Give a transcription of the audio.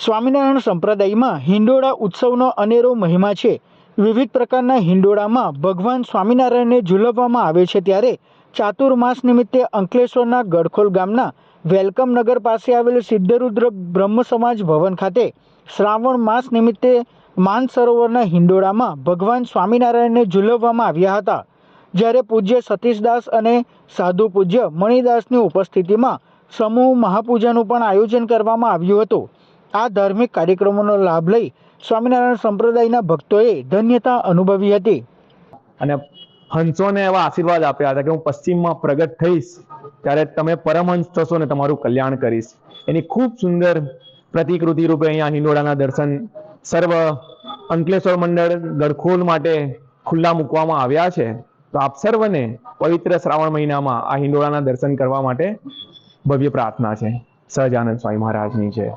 સ્વામિનારાયણ સંપ્રદાયમાં હિંડોળા ઉત્સવનો અનેરો મહિમા છે. વિવિધ પ્રકારના હિંડોળામાં ભગવાન સ્વામિનારાયણને ઝૂલવવામાં આવે છે ત્યારે ચાતુર્માસ નિમિત્તે અંકલેશ્વરના ગડખોલ ગામના વેલકમ નગર પાસે આવેલ સિદ્ધરુદ્ર બ્રહ્મ સમાજ ભવન ખાતે શ્રાવણ માસ નિમિત્તે માન સરોવરના હિંડોળામાં ભગવાન સ્વામિનારાયણને ઝૂલવવામાં આવ્યા હતા. જ્યારે પૂજ્ય સતીશદાસ અને સાધુ પૂજ્ય મણિદાસની ઉપસ્થિતિમાં સમૂહ મહાપૂજાનું પણ આયોજન કરવામાં આવ્યું હતું. આ ધાર્મિક કાર્યક્રમોનો લાભ લઈ સ્વામિનારાયણ સંપ્રદાયના ભક્તોએ ધન્યતા અનુભવી હતી. અને હંસોને એવા આશીર્વાદ આપ્યા હતા કે હું પશ્ચિમમાં પ્રગટ થઈશ, ત્યારે તમે પરમહંસ થશો ને તમારું કલ્યાણ કરીશ. એની ખૂબ સુંદર પ્રતિકૃતિ રૂપે અહીંયા હિંડોળાના દર્શન સર્વ અંકલેશ્વર મંડળ ગડખોલ માટે ખુલ્લા મૂકવામાં આવ્યા છે. તો આપ સર્વને પવિત્ર શ્રાવણ મહિનામાં આ હિંડોળાના દર્શન કરવા માટે ભવ્ય પ્રાર્થના છે. સહજાનંદ સ્વામી મહારાજની છે